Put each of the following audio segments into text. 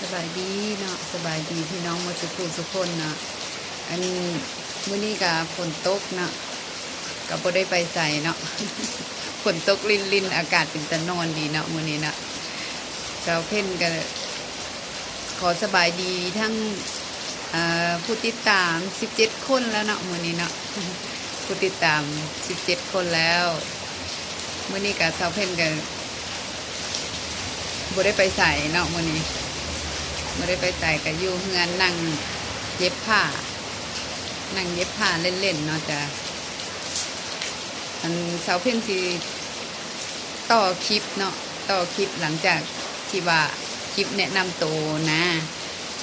สบายดีเนาะสบายดีพี่น้องมาสุขุสุคนเนาะอันมื้อนี้ก็ฝนตกเนาะก็บ่ได้ไปใส่เนาะฝนตกลินลินอากาศเป็นตะนอนดีเนาะมื้อนี้เนาะเจ้าเพ่นก็ขอสบายดีทั้งผู้ติดตาม 17 คนแล้วเนาะมื้อนี้เนาะผู้ติดตาม 17 คนแล้วมื้อนี้ก็เจ้าเพ่นก็บ่ได้ไปใส่เนาะมื้อนี้ ไม่ได้ไปใส่กับยูเฮือนนั่งเย็บผ้า นั่งเย็บผ้าเล่นๆเนาะจ้ะอันเสาเพ่นสีต่อคลิปเนาะต่อคลิปหลังจากที่ว่าคลิปแนะนำตัวนะ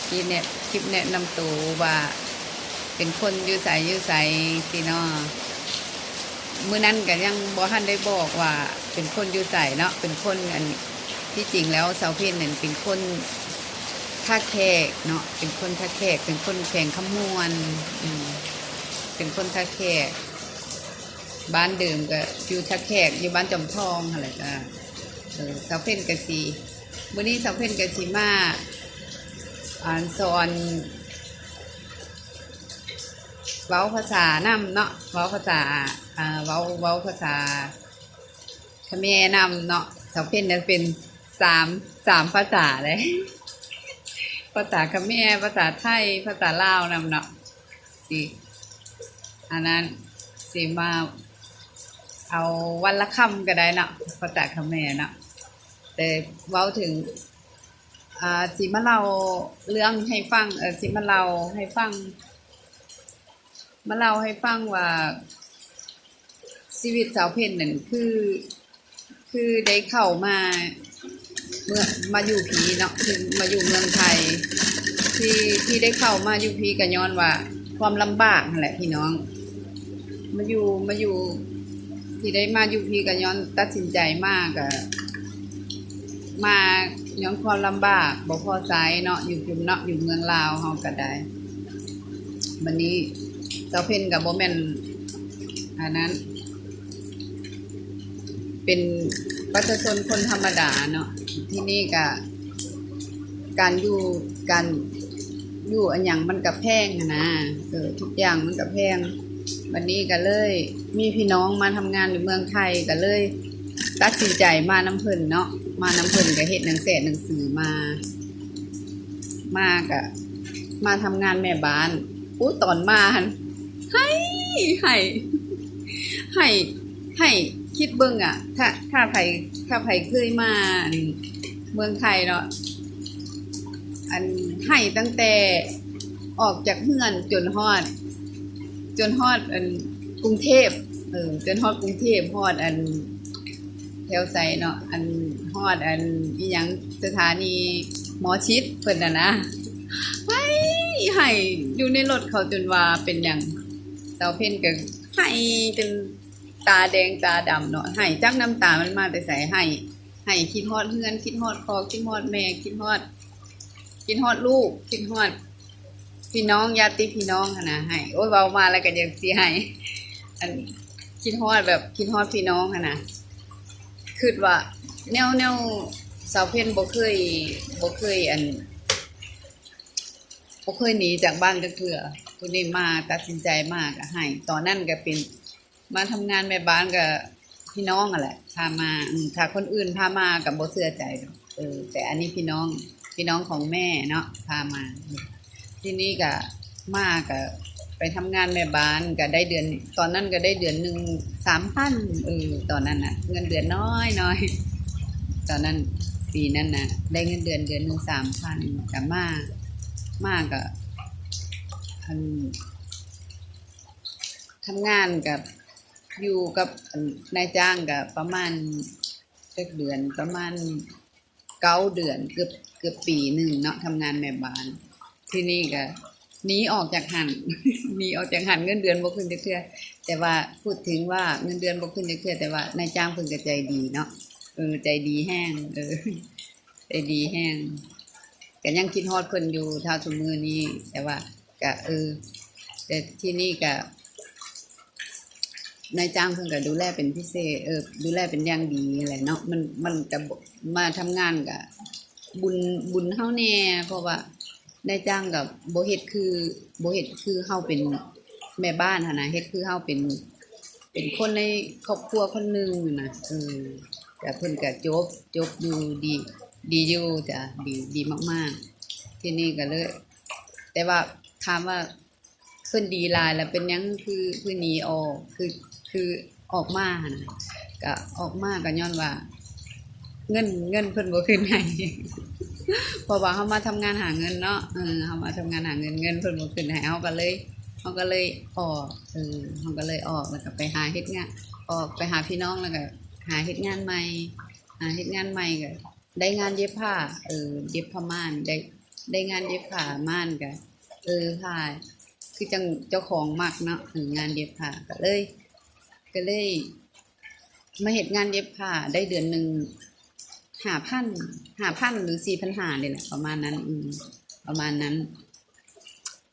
คลิปเนี่ยคลิปแนะนำตัวว่า เป็นคนยู่ใสอยู่ใสสิเนาะมื่อนั้นก็ยังบอท่านได้บอกว่าเป็นคนยู่ใสเนาะเป็นคนอันที่จริงแล้วเสาเพ่นเนี่ยเป็นคน ท่าแขกเนาะเป็นคนท่าแขกเป็นคนแข่งขมวนเป็นคนท่าแขกบ้านเดิมก็อยู่ท่าแขกอยู่บ้านจอมทองอะไรก็เสาวเพ่นกะสีวันนี้สาวเพ่นกะสีมาอ่านสอนเว้าภาษานำเนาะเว้าภาษาอ่าเว้าเว้าภาษาเขมรนำเนาะสาวเพ่นจะเป็นสามสามภาษาเลย ภาษาเขมรภาษาไทย ภาษาลาวนำเนาะสิอันนั้นสิมาเอาวันละคำก็ได้เนาะภาษาเขมรเนาะแต่เว้าถึงอ่าสิมาเล่าเรื่องให้ฟังเออสิมาเล่าให้ฟัง มาเล่าให้ฟังว่าชีวิตสาวเพนนั่นคือ คือได้เข้ามา เมื่อมาอยู่พีเนาะคือมาอยู่เมืองไทย ที่ที่ได้เข้ามาอยู่พีก็ย้อนว่า ความลำบากนั่นแหละพี่น้อง มาอยู่มาอยู่ ที่ได้มาอยู่พีก็ย้อนตัดสินใจมากอะมาย้อนความลำบากบ่พอใจเนาะอยู่อยู่เนาะอยู่เมืองลาวเฮาก็ได้วันนี้เจ้าเพ่นกับโบแมนอันนั้น เป็นประชาชนคนธรรมดาเนาะ ที่นี่ก็การอยู่การอยู่อันอย่างมันกับแพงอะนะเออทุกอย่างมันกับแพงวันนี้ก็เลย มีพี่น้องมาทำงานอยู่เมืองไทยก็เลย ตัดสินใจมาน้ำเพิ่นเนาะมาน้ำเพิ่นก็เฮ็ดหนังแสหนังสือมา มากอะมาทำงานแม่บ้านอู้ตอนมาหันให้ให้ให้ให้คิดเบิ่งอะถ้าถ้าไผถ้าไผเคยมา เมืองไทยเนาะอันให้ตั้งแต่ออกจากเฮือนจนฮอด จนฮอดอันกรุงเทพเออจนฮอดกรุงเทพฮอดอันแถวไซเนาะอันฮอดอันอีหยังสถานีหมอชิดเพิ่นน่ะนะให้ให้อยู่ในรถเขาจนว่าเป็นหยังเตาเพ่นก็ให้จนตาแดงตาดำเนาะให้จักน้ำตามันมาแต่ใส่ให้ ให้คิดฮอดเฮือน คิดฮอดคอคิดฮอดแม่คิดฮอดคิดฮอดลูกคิดฮอด พี่น้องญาติพี่น้องนะให้โอ้ยเว้ามาแล้วก็ยังสิให้อันคิดฮอดแบบคิดฮอดพี่น้องนะคิดว่า แนวแนวสาวเพ่นบ่เคยบ่เคยอันบ่เคยหนีจากบ้านจักเทื่อผู้นี้มาตัดสินใจมากให้ตอนนั้นก็เป็น มาทำงานแม่บ้านกับ พี่น้องอะแหละพามาถ้าคนอื่นพามากับโบเชื่อใจเออแต่อันนี้พี่น้องพี่น้องของแม่เนาะพามาที่นี่ก็มาก็ไปทำงานแม่บ้านก็ได้เดือน ตอนนั้นก็ได้เดือนหนึ่งสามพันเออตอนนั้นน่ะ เงินเดือนน้อยน้อยตอนนั้นปีนั้นน่ะ ได้เงินเดือนเดือนหนึ่งสามพันกับมากมาก็อันทำงานกับ อยู่กับนายจ้างกับประมาณเจ็ดเดือนประมาณเก้าเดือนเกือบเกือบปีหนึ่งเนาะทำงานแม่บ้าน ที่นี่ก็หนีออกจากหันหนีออกจากหันเงินเดือนบ่ขึ้นเทื่อแต่ว่าพูดถึงว่าเงินเดือนบ่ขึ้นเทื่อแต่ว่านายจ้างเพิ่นก็ใจดีเนาะเออใจดีแห้งเออใจดีแห้งก็ยังคิดฮอดเพิ่นอยู่ท่าทุกมื้อนี้แต่ว่าก็เออแต่ที่นี่ก็ นายจ้างเพิ่นก็ดูแลเป็นพิเศษเออดูแลเป็นอย่างดีอะไรเนาะมันมันก็บ่มาทำงานก็บุญบุญเฮาแน่เพราะว่านายจ้างกับโบเฮ็ดคือโบเฮ็ดคือเฮาเป็นแม่บ้านหนะเฮ็ดคือเฮาเป็น เป็นคนในครอบครัวคนหนึ่งนะเออแต่เพิ่นก็จบจบอยู่ดีดีอยู่จ้ะดีดีมาก ๆ ที่นี่ก็เลย แต่ว่าถามว่า เพิ่นดีลายแล้วเป็นยังคือคือหนีออกคือคือออกมาหั่นนะก็ออกมาก็ย้อนว่า เงินเงินเพิ่นบ่คืนให้เพราะว่าเฮามาทำงานหาเงินเนาะเออเฮามาทำงานหาเงินเงินเพิ่นบ่คืนให้เฮาก็เลยเฮาก็เลยออกเออเฮาก็เลยออกแล้วก็ไปหาเฮ็ดงานออกไปหาพี่น้องแล้วก็หาเฮ็ดงานใหม่หาเฮ็ดงานใหม่ก็ได้งานเย็บผ้าเออเย็บผ้าม่านได้ได้งานเย็บผ้าม่านก็เออผ้า คือจังเจ้าของมักเนาะงานเย็บผ้าก็เลย ก็เลย มาเฮ็ดงานเย็บผ้าได้เดือนหนึ่งหาพันหาพันหรือสี่พันหาเนี่ยแหละประมาณนั้น อืมประมาณนั้น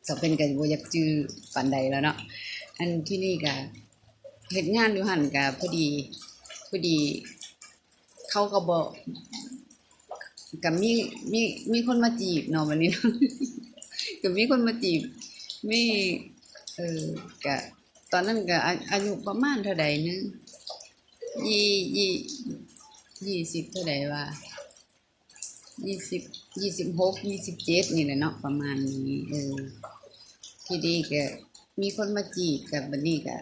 สอบเป็นกันบ่อยากจือปันใดแล้วเนาะอันที่นี่ก็เฮ็ดงานอยู่หันก็พอดีพอดี เขาก็บอกก็มีมีมีคนมาจีบเนาะวันนี้เนาะก็มีคนมาจีบ มีเออก็ตอนนั้นก็อายุประมาณเท่าใดนึงยี่ยี่ยี่สิบเท่าไหร่ว่ายี่สิบยี่สิบหกยี่สิบเจ็ดนี่แหละเนาะประมาณนี้เออทีนี้ก็มีคนมาจีบกับบันนี้ก็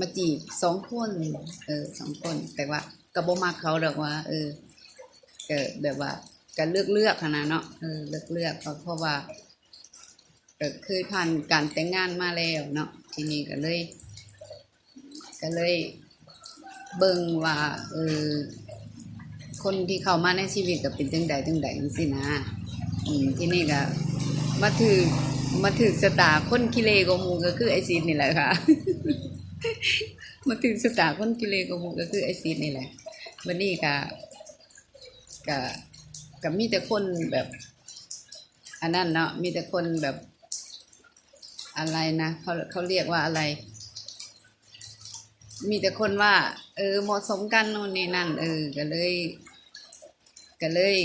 มาจีบสองคนเออสองคนแต่ว่าก็บ่มักเขาดอกว่า เออก็แบบว่าก็เลือกเลือกนะเนาะเออเลือกเลือกเพราะเพราะว่า ก็เคยผ่านการแต่งงานมาแล้วเนาะทีนี้ก็เลย ก็เลยเบิ่งว่าเออคนที่เข้ามาในชีวิตก็เป็นจังใดจังใดจังซี่นะอืมที่นี่ก็มาถือมาถือสตาคนกิเลสกมูก็คือไอซีดนี่แหละค่ะ มาถือสตาคนกิเลสกมูก็คือไอซีดนี่แหละวันนี้ก็ก็ก็มีแต่คนแบบ อันนั้นเนาะมีแต่คนแบบ อะไรนะเขาเขาเรียกว่าอะไร มีแต่คนว่า เออเหมาะสมกันโน่นนี่นั่น เออ ก็เลย ก็เลย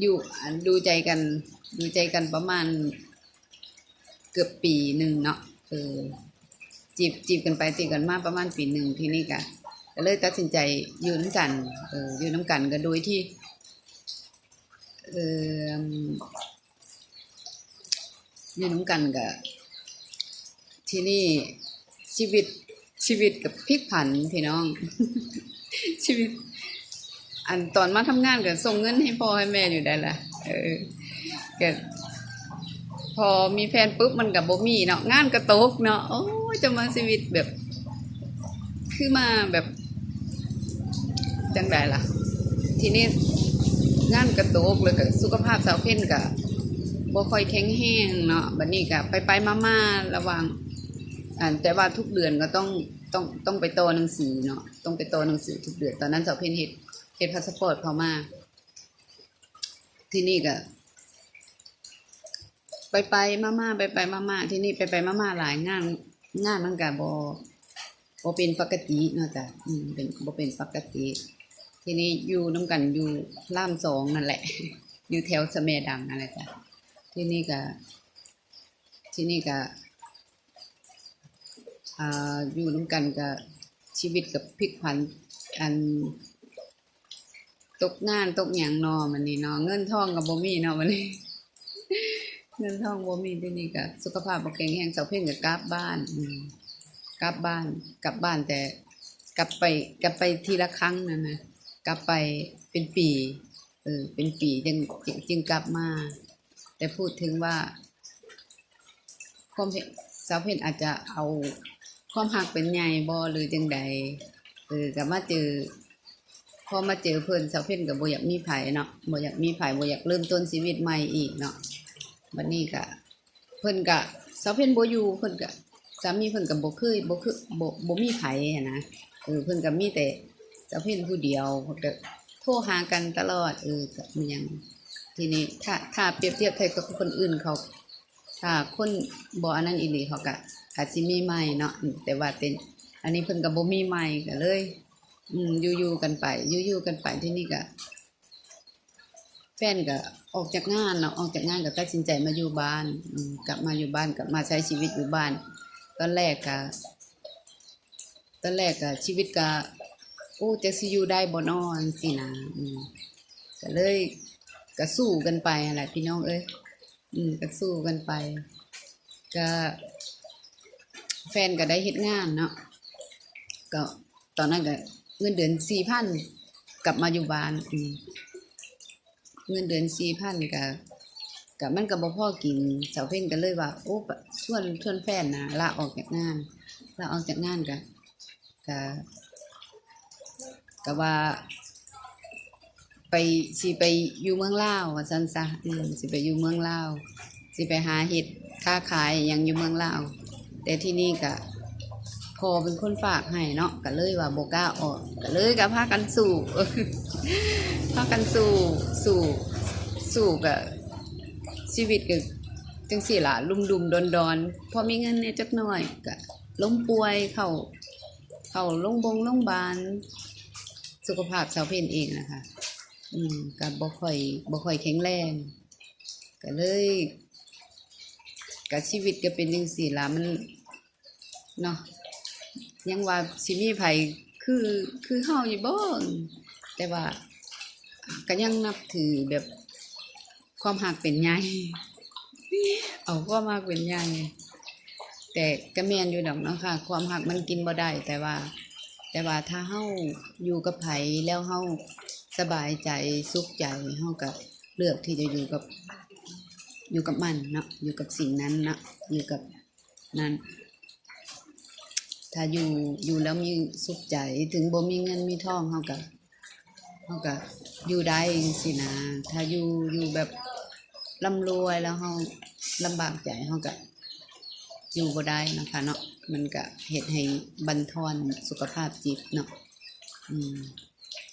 อยู่ดูใจกัน ดูใจกันประมาณ เกือบปีหนึ่งเนาะเออจีบจีบกันไปจีบกันมาประมาณปีหนึ่งที่นี่ก็ก็เลยตัดสินใจอยู่น้ำกัน เอออยู่น้ำกันก็โดยที่ เออ อยู่น้ำกันก็ที่นี่ชีวิตชีวิตกับพลิกผันพี่น้อง ชีวิต อันตอนมาทำงานก็ส่งเงินให้พ่อให้แม่อยู่ได้ละเออก็พอมีแฟนปุ๊บมันกับบ่มีเนาะงานกระตกเนาะโอ้จะมาชีวิตแบบ คือมาแบบจังไดล่ะ ทีนี้งานกระตกเลยกับสุขภาพสาวเพ่นกับ บ่ค่อยแข็งแรงเนาะบัดนี้ก็ไปไปๆมาๆระวังอ่าแต่ว่าทุกเดือนก็ต้องต้องต้องไปโตหนังสือเนาะต้องไปโตหนังสือทุกเดือนตอนนั้นสาวเพนเฮ็ดเฮ็ดพาสปอร์ตเขามาที่นี่ก็ไปไปมามาไปไปมามาที่นี่ไปไปมามาหลายงานงานมันก็บ่บ่เป็นปกติเนาะจ้ะอืมเป็นบ่เป็นปกติ ทีนี้อยู่น้ำกันอยู่ล่ามสองนั่นแหละ อยู่แถวสะแมดังนั่นแหละจ้ะ ที่นี่ก็ที่นี่ก็อ่าอยู่น้ำกันกับชีวิตกับพลิกผันอันตกงานตกหยังนอมันนี่นอเงินทองกับบ่มีนาะมันนี่เงินทองบ่มีที่นี่ก็สุขภาพบ่แข็งแรงเสาเพ่งกับกลับบ้านกลับบ้านกลับบ้านแต่กลับไปกลับไปทีละครั้งนั่นนะกลับไปเป็นปีเออเป็นปีจึงจึงจึงกลับมา แต่พูดถึงว่าความสาวเพนอาจจะเอาความหักเป็นใหญ่บ่หรือจังใดเออก็มาเจอพอมาเจอเพิ่นสาวเพนก็บ่อยากมีไผเนาะบ่อยากมีไผบ่อยากเริ่มต้นชีวิตใหม่อีกเนาะบัดนี้ก็เพิ่นก็สาวเพนบ่อยู่เพิ่นก็สามีเพิ่นก็บ่เคยบ่คือบ่บ่มีไผ่นนะเออเพิ่นก็มีแต่สาวเพนผู้เดียวเพิ่นก็โทรหากันตลอดเออก็มียัง ทีนี้ถ้าถ้าเปรียบเทียบไทยกับคนอื่นเขาถ้าคนบ่อันนั้นอีหลีเขาก็อาจสิมีใหม่เนาะแต่ว่าเป็น อันนี้เพิ่นก็บ่มีใหม่ก็เลย อืมอยู่ๆกันไปอยู่ๆกันไปที่นี่ก็แฟนก็ออกจากงานเนาะออกจากงานก็ตัดสินใจมาอยู่บ้านอืมกลับมาอยู่บ้านกลับมาใช้ชีวิตอยู่บ้าน ตอนแรกก็ตอนแรกก็ชีวิตก็โอ้จะสิอยู่ได้บ่นอนสินะอืมก็เลย ก็สู้กันไปนั่นแหละพี่น้องเอ้ยอืมก็สู้กันไป ก็แฟนก็ได้เฮ็ดงานเนาะก็ตอนนั้นก็เงินเดือนสี่พันกลับมาอยู่บ้านอืมเงินเดือนสี่พันก็ก็มันก็บ่พอกินเสาวเพ่งก็เลยว่าโอ้ปะชวนชวนแฟนนะลาออกจากงานลาออกจากงานก็ก็ก็ว่า ไปสิไปอยู่เมืองลาวว่าซั่นซะอืมสิไปอยู่เมืองลาวสิไปหาเฮ็ดค้าขายหยังอยู่เมืองลาวแต่ที่นี่ก็พอเป็นคนฝากให้เนาะก็เลยว่าโบก้าออกก็เลยก็พากันสู้พากันสู้สู้สู้กับชีวิตก็จังสี่ละลุ่มดุมดอนดอนๆพอมีเงินเนี่ยจักหน่อยก็ล้มป่วยเข้าเข้าโรงบงโรงบาลสุขภาพชาวเพนเองนะคะ อืมก็บ่ค่อยบ่ค่อยแข็งแรงก็เลยก็ชีวิตก็เป็นจังซี่ล่ะมันเนาะยังว่าสิมีไผคือคือเฮาอยู่บ่แต่ว่าก็ยังนับถือแบบความหักเป็นใหญ่เอาความหักเป็นใหญ่แต่ก็แม่นอยู่ดอกเนาะค่ะ ความหักมันกินบ่ได้แต่ว่า แต่ว่าถ้าเฮาอยู่กับไผแล้วเฮา สบายใจสุขใจเฮาก็เลือกที่จะอยู่กับ อยู่กับมันเนาะอยู่กับสิ่งนั้นเนาะอยู่กับนั้น ถ้าอยู่อยู่แล้วมีสุขใจถึงบ่มีเงินมีทองเฮาก็เฮาก็อยู่ได้สินะถ้าอยู่อยู่แบบร่ำรวยแล้วเฮาลำบากใจเฮาก็อยู่บ่ได้นะคะเนาะมันก็เฮ็ดให้บันทอนสุขภาพจิตเนาะอืม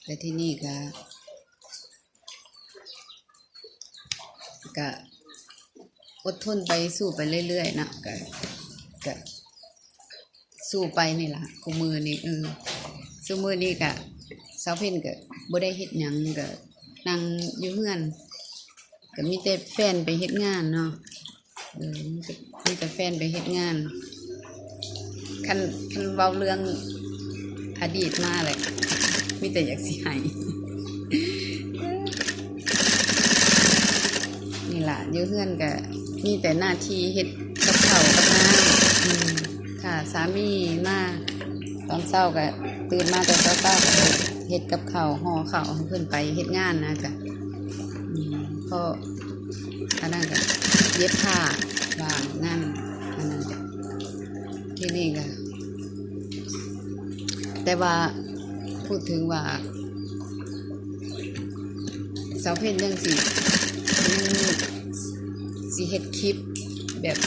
แต่ที่นี่ก็ก็อดทนไปสู้ไปเรื่อยๆนะก็ก็สู้ไปนี่ล่ะกูมือนี่เออสู้มือนี่กะสาวเพ่นกะบ่ได้เฮ็ดหยังกะนั่งอยู่เฮือนก็มีแต่แฟนไปเฮ็ดงานเนาะเออมีแต่มีแต่แฟนไปเฮ็ดงานคันคันเว้าเรื่องอดีตมาเลย มีแต่อยากสิให้นี่ล่ะอยู่เฮือนกะมีแต่หน้าที่เฮ็ดกับข้าวกับน้ำอืมค่ะสามีมาตอนเช้าก็ตื่นมาแต่เช้าๆก็เฮ็ดกับข้าวห่อข้าวให้เพื่อนไปเฮ็ดงานนะจ๊ะอืมพออันนั้นก็เย็บผ้าวางงานอันนั้นจ้ะที่นี่ก็แต่ว่า พูดถึงว่าสาวเพศยังสิสิเฮ็ดคลิปแบบ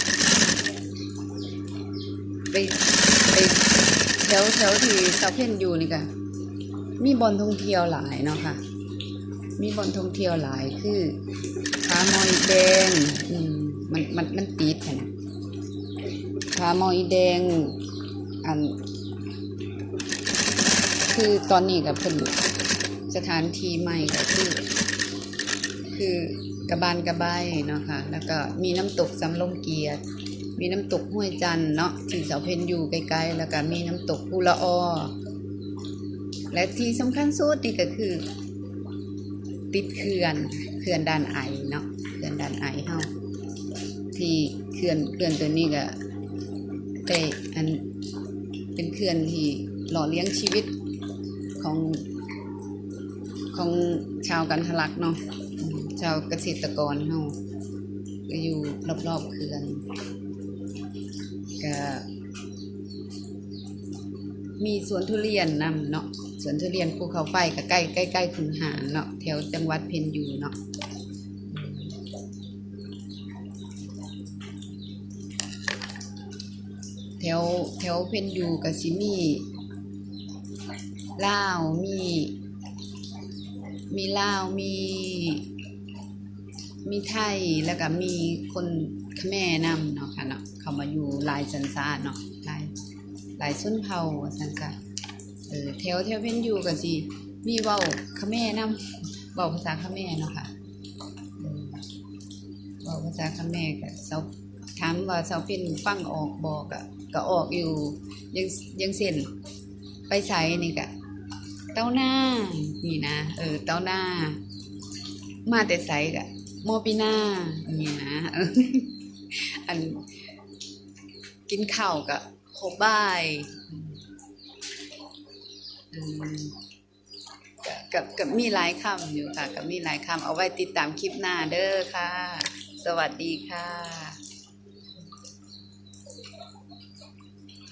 ไปไปแถวแถวที่สาวเพนอยู่นี่ก็มีบอลท่องเที่ยวหลายเนาะค่ะ มีบอลท่องเที่ยวหลายคือผามอยแดงอืมมันมันมันติดค่ะนะผามอยแดงอัน คือตอนนี้กับเพิ่นสถานที่ใหม่ก็คือ คือกระบานกระบายเนาะค่ะแล้วก็มีน้ำตกสำลงเกียรติมีน้ำตกห้วยจันเนาะที่เสาเพนอยู่ใกล้ๆแล้วก็มีน้ำตกภูละออและที่สำคัญสุดนี่ก็คือ ติดเขื่อนเขื่อนด่านไอเนาะเขื่อนด่านไอเฮาที่เขื่อนเขื่อนตัวนี้ก็ได้อันเป็นเขื่อนที่หล่อเลี้ยงชีวิต ของของชาวกันทลักเนาะชาวเกษตรกรเฮาก็อยู่รอบๆเขื่อนก็มีสวนทุเรียนนำเนาะสวนทุเรียนภูเขาไฟก็ใกล้ใกล้ใกล้ขุนหารเนาะแถวจังหวัดเพนยูเนาะแถวแถวเพนยูกับซิมี่ ลาวมี มีลาวมีมีไทยแล้วก็มีคนขแม่นำเนาะค่ะเนาะเขามาอยู่ลายสันซาเนาะลายลายชนเผ่าสันซาเออแถวแถวเพ่นอยู่ก็สิมีเว้าขแม่นำเว้าภาษาขแม่เนาะค่ะบอกภาษาคำแม่ก็เสาถามว่าเสาเป็นฟังออกบอกก็ก็ออกอยู่ยังยังเส้นไปใส่นี่ก็ เต้าหน้า นี่นะ เออ เต้าหน้า มาแต่ใส่ก็โมปิหน้า นี่นะ อัน กินข้าวกับโคบ้ายกับกับกับมีหลายคำอยู่ค่ะ กับมีหลายคำเอาไว้ติดตามคลิปหน้าเด้อค่ะ สวัสดีค่ะ